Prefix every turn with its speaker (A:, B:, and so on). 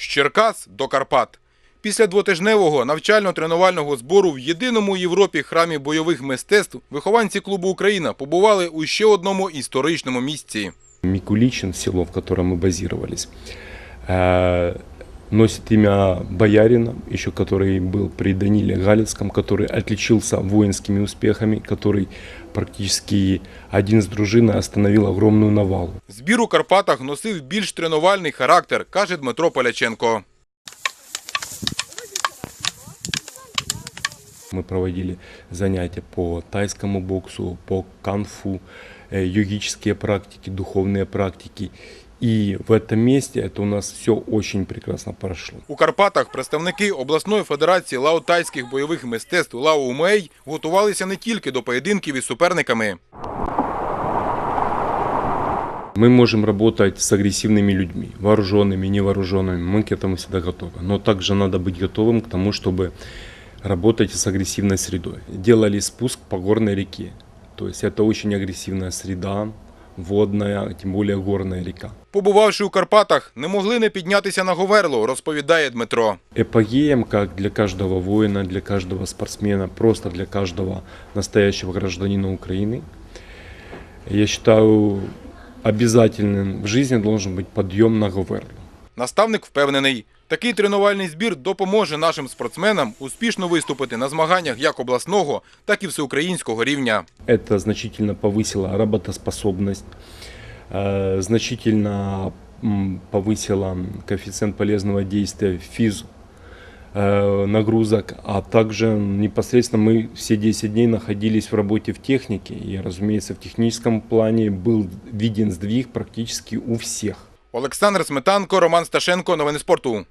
A: З Черкас до Карпат. Після двотижневого навчально-тренувального збору в єдиному Європі храмі бойових мистецтв вихованці клубу Україна побували у ще одному історичному місці.
B: Микуличин, село, в котором мы базировались, э, носит имя боярина, еще который был при Даниле Галицком, который отличился воинскими успехами, который практически один с дружины остановил огромную навалу.
A: Збір у Карпатах носив більш тренувальний характер, каже Дмитро Поляченко.
B: Мы проводили занятия по тайскому боксу, по канфу, э, йогические практики, духовные практики. И в этом месте это у нас все очень прекрасно прошло.
A: У Карпатах представники обласної федерації лаотайських бойових мистецтв Лао Умей готувалися не тільки до поєдинків із суперниками.
B: Мы можем работать с агрессивными людьми, вооруженными, невооруженными. Мы к этому всегда готовы. Но также надо быть готовым к тому, чтобы работать с агрессивной средой. Делали спуск по горной реке. То есть это очень агрессивная среда, водная, тем более горная река.
A: Побувавши у Карпатах, не могли не піднятися на Говерло, розповідає Дмитро.
B: Эпогеем, как для каждого воина, для каждого спортсмена, просто для каждого настоящего гражданина Украины, я считаю, обязательным в жизни должен быть подъем на Говерло.
A: Наставник впевнений, такий тренувальний збір допоможе нашим спортсменам успішно виступити на змаганнях як обласного, так і всеукраїнського рівня.
B: Это значительно повысило работоспособность, э, значительно м, повысило коэффициент полезного действия физ э, нагрузок, а также непосредственно мы все 10 дней находились в работе в технике, и, разумеется, в техническом плане был виден сдвиг практически у всех.
A: Олександр Сметанко, Роман Сташенко. Новини спорту.